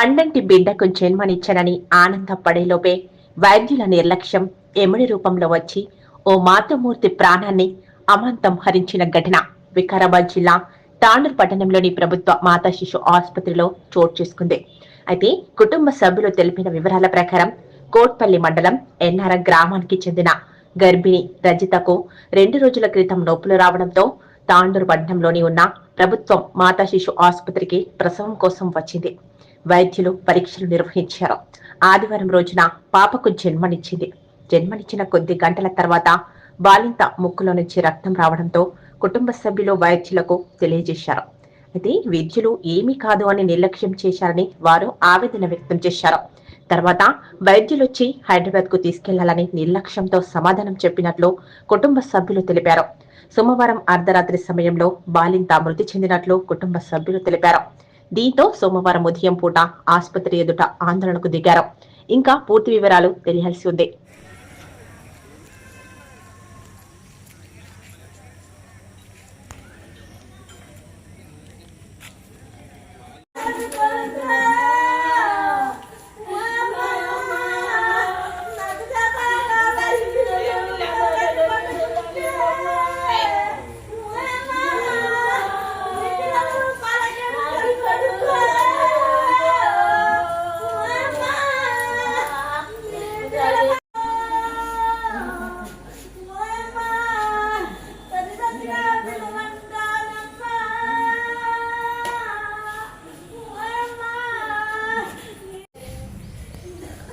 పండంటి బిడ్డకు జన్మనిచ్చనని ఆనందపడేలోపే వైద్యుల నిర్లక్ష్యం ఎమిడి రూపంలో వచ్చి ఓ మాతృమూర్తి ప్రాణాన్ని అమాంతం హరించిన ఘటన వికారాబాద్ జిల్లా తాండూరు పట్టణంలోని ప్రభుత్వ మాతా శిశు ఆసుపత్రిలో చోటు చేసుకుంది. అయితే కుటుంబ సభ్యులు తెలిపిన వివరాల ప్రకారం కోట్పల్లి మండలం ఎన్ఆర్ఎం గ్రామానికి చెందిన గర్భిణి రజితకు రెండు రోజుల క్రితం నొప్పులు రావడంతో తాండూరు పట్టణంలోని ఉన్న ప్రభుత్వం మాతా శిశు ఆసుపత్రికి ప్రసవం కోసం వచ్చింది. వైద్యులు పరీక్షలు నిర్వహించారు. ఆదివారం రోజున పాపకు జన్మనిచ్చింది. జన్మనిచ్చిన కొద్ది గంటల తర్వాత బాలింత ముక్కులో నుంచి రక్తం రావడంతో కుటుంబ సభ్యులు వైద్యులకు తెలియజేశారు. అయితే వైద్యులు ఏమీ కాదు అని నిర్లక్ష్యం చేశారని వారు ఆవేదన వ్యక్తం చేశారు. తర్వాత వైద్యులొచ్చి హైదరాబాద్కు తీసుకెళ్ళాలని నిర్లక్ష్యంతో సమాధానం చెప్పినట్లు కుటుంబ సభ్యులు తెలిపారు. సోమవారం అర్ధరాత్రి సమయంలో బాలింత మృతి చెందినట్లు కుటుంబ సభ్యులు తెలిపారు. దీంతో సోమవారం ఉదయం పూట ఆసుపత్రి ఎదుట ఆందోళనకు దిగారు. ఇంకా పూర్తి వివరాలు తెలియాల్సి ఉంది.